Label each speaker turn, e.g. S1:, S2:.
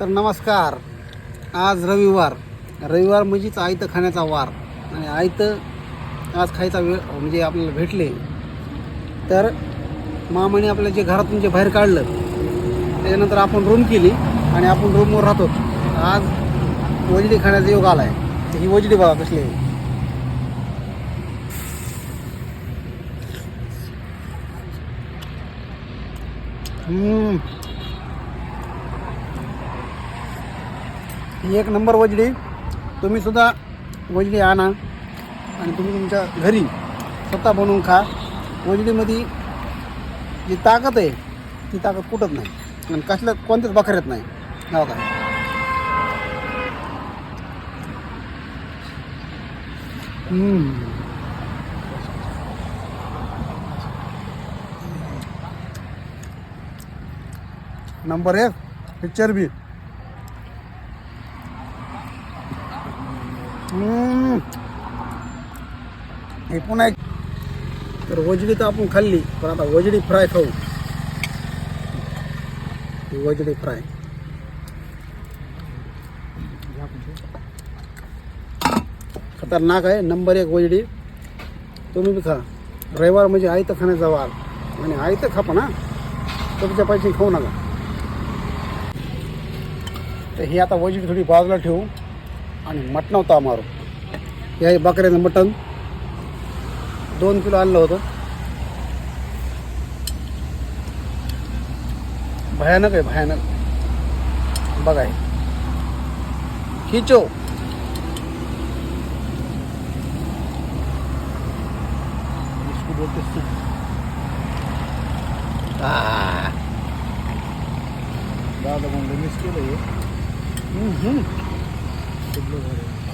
S1: तर नमस्कार. आज रविवार. रविवार म्हणजेच आयतं खाण्याचा वार. आणि आयतं आज खायचा वेळ म्हणजे आपल्याला भेटले. तर मामाने आपल्या जे घरातून जे बाहेर काढलं त्याच्यानंतर आपण रूम केली आणि आपण रूमवर राहतो. आज वजडी खाण्याचा योग आला आहे ही वजडी बघा कसली आहे. हम्म. ही एक नंबर वजडी. तुम्ही सुद्धा वजडी आणा आणि तुम्ही तुमच्या घरी स्वतः बनवून खा. वजडीमध्ये जी ताकद आहे ती ताकद कुठत नाही. आणि कसल्या कोणत्याच बकऱ्यात नाही. हो का? नंबर एक पिक्चर बी हम्म. हे पुन्हा एक तर वजडी तर आपण खाल्ली पण आता वजडी फ्राय खाऊ. वजडी फ्राय. खतरनाक आहे नंबर एक वजडी. तुम्ही बी खा. रविवार म्हणजे आयतं खाण्याचा वार. आणि आयतं खा पण हा. तुमच्या पैसे खाऊ नका. तर ही आता वजडी थोडी बाजूला ठेवू. आणि मटण होतं मारू या बकऱ्याचं मटण. दोन किलो आणलं होतं. भयानक आहे भयानक. बघा खिचो.
S2: दादा म्हणलं मिस केलं Pablo